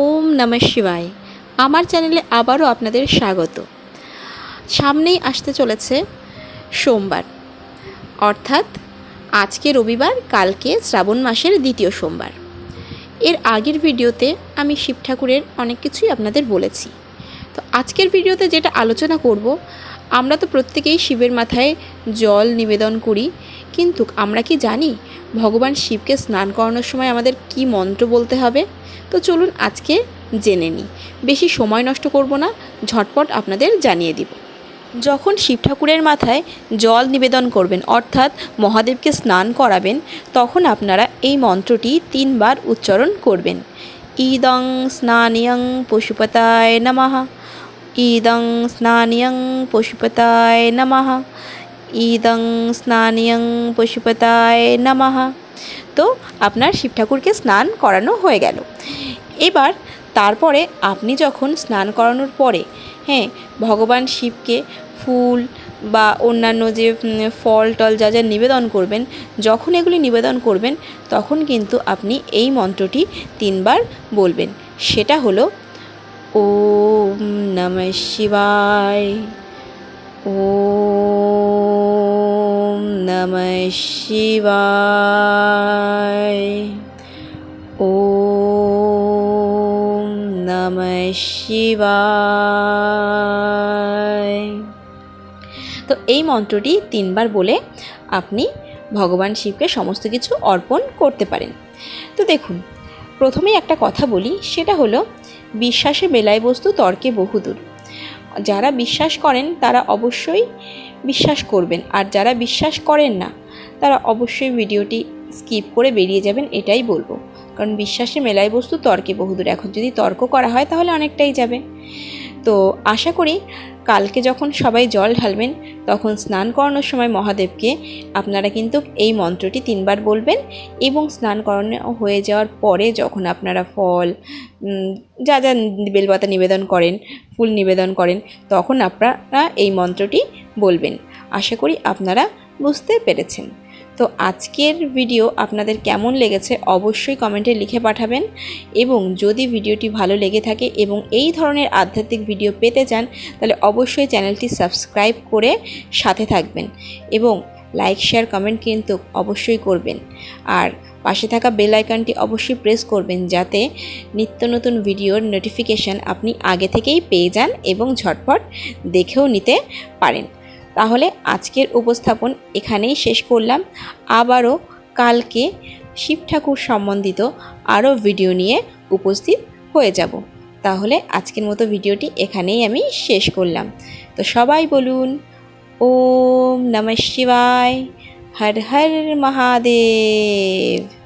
ওম নমঃ শিবায়। আমার চ্যানেলে আবারও আপনাদের স্বাগত। সামনেই আসতে চলেছে সোমবার। অর্থাৎ আজকে রবিবার, কালকে শ্রাবণ মাসের দ্বিতীয় সোমবার। এর আগের ভিডিওতে আমি শিব ঠাকুরের অনেক কিছুই আপনাদের বলেছি। তো আজকের ভিডিওতে যেটা আলোচনা করব আমরা তো প্রত্যেকেই শিবের মাথায় জল নিবেদন করি, কিন্তু আমরা কি জানি ভগবান শিবকে স্নান করানোর সময় আমাদের কি মন্ত্র বলতে হবে? তো চলুন আজকে জেনে নিই। বেশি সময় নষ্ট করব না, ঝটপট আপনাদের জানিয়ে দিব। যখন শিব ঠাকুরের মাথায় জল নিবেদন করবেন, অর্থাৎ মহাদেবকে স্নান করাবেন, তখন আপনারা এই মন্ত্রটি তিনবার উচ্চারণ করবেন। ইদং স্নানিয়ং পশুপতায় নমঃ। ইদং স্নানিয়ং পশুপতায় নমঃ ইদং স্নানিয়ং পশুপতায় নমঃ তো আপনার শিব ঠাকুরকে স্নান করানো হয়ে গেল। এবার তারপরে আপনি যখন স্নান করানোর পরে হ্যাঁ ভগবান শিবকে ফুল বা অন্যান্য যে ফল টল যা যা নিবেদন করবেন, যখন এগুলি নিবেদন করবেন, তখন কিন্তু আপনি এই মন্ত্রটি তিনবার বলবেন। সেটা হলো নমঃ শিবায় ওম নমঃ শিবায় ওম নমঃ শিবায় তো এই মন্ত্রটি তিনবার বলে আপনি ভগবান শিবকে সমস্ত কিছু অর্পণ করতে পারেন। তো দেখুন প্রথমেই একটা কথা বলি, সেটা হলো বিশ্বাসে বেলায় বস্তু তর্কে বহুদূর। যারা বিশ্বাস করেন, তারা অবশ্যই বিশ্বাস করবেন। আর যারা বিশ্বাস করেন না, তারা অবশ্যই ভিডিওটি স্কিপ করে বেরিয়ে যাবেন, এটাই বলব। কারণ বিশ্বাসে মেলায় বস্তু তর্কে বহুদূর। এখন যদি তর্ক করা হয়, তাহলে অনেকটাই যাবে। তো আশা করি কালকে যখন সবাই জল ঢালবেন, তখন স্নান করানোর সময় মহাদেবকে আপনারা কিন্তু এই মন্ত্রটি তিনবার বলবেন এবং স্নান করানো হয়ে যাওয়ার পরে যখন আপনারা ফল যা যা বেলপাতা নিবেদন করেন, ফুল নিবেদন করেন, তখন আপনারা এই মন্ত্রটি বলবেন। আশা করি আপনারা বুঝতে পেরেছেন। তো আজকের ভিডিও আপনাদের কেমন লেগেছে অবশ্যই কমেন্টে লিখে পাঠাবেন এবং যদি ভিডিওটি ভালো লেগে থাকে এবং এই ধরনের আধ্যাত্মিক ভিডিও পেতে চান, তাহলে অবশ্যই চ্যানেলটি সাবস্ক্রাইব করে সাথে থাকবেন এবং লাইক শেয়ার কমেন্ট কিন্তু অবশ্যই করবেন। আর পাশে থাকা বেল আইকনটি অবশ্যই প্রেস করবেন যাতে নিত্য নতুন ভিডিওর নোটিফিকেশান আপনি আগে থেকেই পেয়ে যান এবং ঝটপট দেখেও নিতে পারেন। তাহলে আজকের উপস্থাপন এখানেই শেষ করলাম। আবারও কালকে শিব ঠাকুর সম্বন্ধিত আরও ভিডিও নিয়ে উপস্থিত হয়ে যাব। তাহলে আজকের মতো ভিডিওটি এখানেই আমি শেষ করলাম। তো সবাই বলুন, ওম নমঃ শিবায়, হর হর মহাদেব।